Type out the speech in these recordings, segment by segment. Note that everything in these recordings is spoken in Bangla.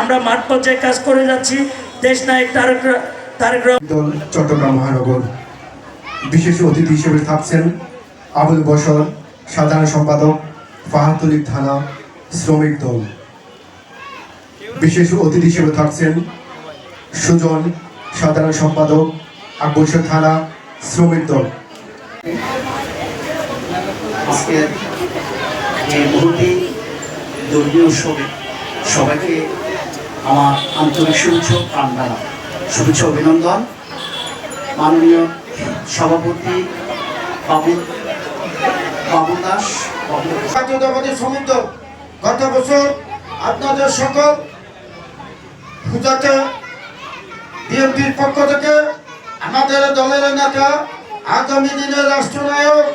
আমরা মাঠ পর্যায়ে কাজ করে যাচ্ছি। দেশ নায়ক তারক তারেক দল চট্টগ্রাম মহানগর। বিশেষ অতিথি হিসেবে থাকছেন আবুল বসর সাধারণ সম্পাদক ফাহাতুলি থানা শ্রমিক দল। বিশেষ অতিথি হিসেবে থাকছেন সুজন সাধারণ সম্পাদক আকবরশর থানা শ্রমিক দল। আজকের এই মুহূর্তে ধর্মীয় উৎসবে সবাইকে আমার আন্তরিক শুভেচ্ছা প্রাণদান শুভেচ্ছা অভিনন্দন। মাননীয় সভাপতি বাবু বাবু দাস জাতীয়তাবাদী সমুদ্র গত বছর আপনাদের সকল পূজাতে বিএনপির পক্ষ থেকে আমাদের দলের নেতা, আগামী দিনের রাষ্ট্রনায়ক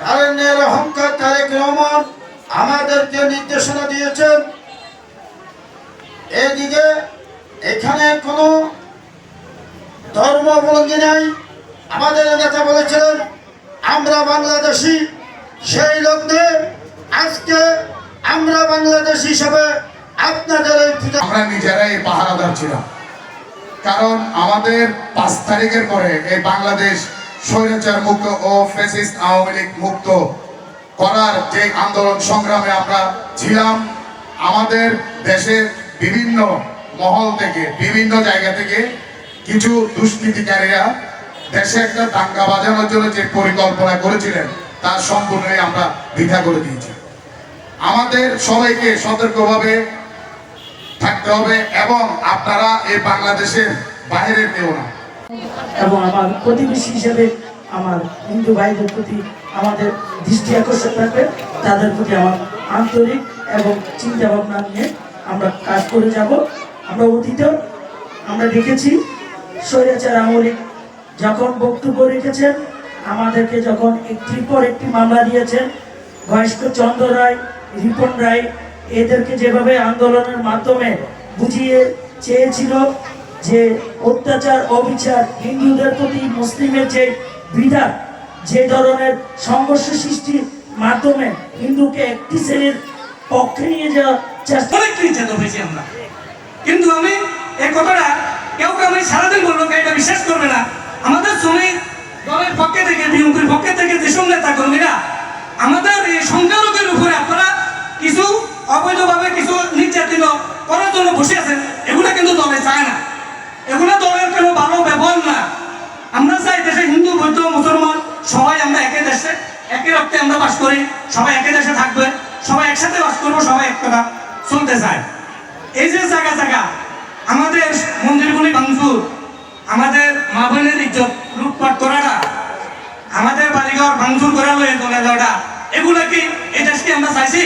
তারেনের অহংকার তারেক রহমান আমাদেরকে নির্দেশনা দিয়েছেন। এদিকে এখানে কোনো ধর্ম অবলম্বী নাই। আমাদের নেতা বলেছিলেন, আমরা বাংলাদেশি। সেই লগ্নে আজকে আমরা বাংলাদেশ হিসাবে আপনাদের আমরা নিজেরাই পাহারাদার ছিলাম। কারণ আমাদের পাঁচ তারিখের পরে এই বাংলাদেশ স্বৈরাচার মুক্ত ও ফ্যাসিস্ট আওয়ামী লীগ মুক্ত করার যে আন্দোলন সংগ্রামে আমরা ছিলাম, আমাদের দেশের বিভিন্ন মহল থেকে, বিভিন্ন জায়গা থেকে কিছু দুষ্কৃতিকারীরা দেশে একটা দাঙ্গা বাজানোর জন্য যে পরিকল্পনা করেছিলেন, তা সম্পূর্ণই আমরা বৃথা করে দিয়েছি। আমাদের সবাইকে সতর্কভাবে থাকতে হবে এবং আপনারা এই বাংলাদেশের বাইরে কেউ না। এবং আমার প্রতিবেশী হিসেবে আমার হিন্দু ভাইদের প্রতি আমাদের দৃষ্টি আকর্ষণ থাকবে, তাদের প্রতি আমার আন্তরিক এবং চিন্তা ভাবনা নিয়ে আমরা কাজ করে যাব, আমরা অতীতেও আমরা দেখেছি স্বৈরাচার আমলিক যখন বক্তব্য রেখেছেন, আমাদেরকে যখন একটির পর একটি মামলা দিয়েছেন, বয়স্ক চন্দ্র রায়, রিপন রায়, এদেরকে যেভাবে আন্দোলনের মাধ্যমে বুঝিয়ে চেয়েছিল যে অত্যাচার, অবিচার, হিন্দুদের প্রতি মুসলিমের যে বিধান, যে ধরনের সংঘর্ষ সৃষ্টির মাধ্যমে হিন্দুকে একটি শ্রেণির পক্ষে নিয়ে যাওয়ার চেষ্টা অনেক হয়েছি আমরা। কিন্তু আমি এই কথাটা কেউ কেউ আমি সারাদিন বলব এটা বিশ্বাস করবে না? আমাদের শ্রমিক দলের পক্ষে থেকে, বিএনপির পক্ষে থেকে যেসব নেতা কর্মীরা, আমাদের এই সংখ্যালঘুর উপরে আপনারা কিছু অবৈধভাবে কিছু নির্যাতন করার জন্য বসে আছেন, এগুলো কিন্তু দলে চায় না। এগুলো দলের কোনো ভালো ব্যবহার না। আমরা চাই দেশে হিন্দু, বৌদ্ধ, মুসলমান সবাই আমরা একই দেশে, একই রক্তে আমরা বাস করি, সবাই একই দেশে থাকবে, সবাই একসাথে বাস করব, সবাই এক কথা। চলতে চায়। এই যে জায়গা জায়গা, আমাদের মন্দিরগুলি ভাঙচুর, আমাদের মা বোনের ইজ্জত লুটপাট করাটা, আমাদের বাড়িঘর ভাঙচুর করা লয়ে চলে যাওয়াটা এগুলো কি এই দেশকে আমরা চাইছি?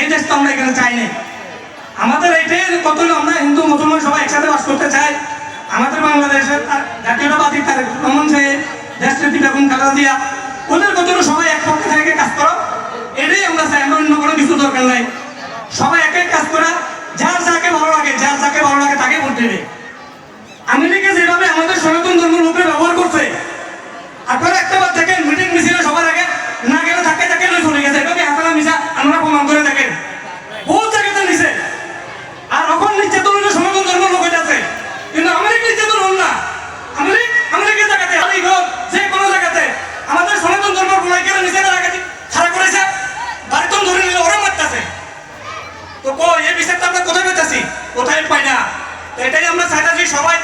এই দেশ তো আমরা এখানে চাই না আমাদের এইটাই কত আমরা হিন্দু, মুসলমান সবাই একসাথে বাস করতে চাই আমাদের বাংলাদেশের জাতীয়তাবাদী তার রহমান সাহেব দেশনীতি বেগম খালেদা দিয়া ওদের কত সবাই এক পক্ষে থেকে কাজ করো এটাই আমরা চাই আমরা অন্য কোনো কিছু দরকার নাই সবাই একে কাজ করা যার যাকে ভালো লাগে যার যাকে ভালো লাগে তাকে ভোট দেবে আমেরিকা যেভাবে আমাদের সনাতন ধর্ম লোকে ব্যবহার করছে আপনারা একটা বার দেখেন মিটিং মিছিলে সবার আগে না গেলে থাকে থাকে লই চলে গেছে এভাবে হাতালা মিশা আমরা প্রমাণ করে দেখেন বহুত জায়গাতে নিছে আর এখন নির্যাতন হইলে সনাতন ধর্ম লোক হইতাছে কিন্তু আমেরিক নির্যাতন হল না আমেরিক আমেরিকা জায়গাতে আলিগড় যে কোনো জায়গাতে আমাদের সনাতন ধর্ম গুলাই কেন নিচে রাখাতে ছাড়া করেছে বাড়িতন ধরে নিলে ওরা মারতেছে তো কো এই বিচারটা আমরা কোথায় পায় না? এটাই আমরা চাইতাছি সবাই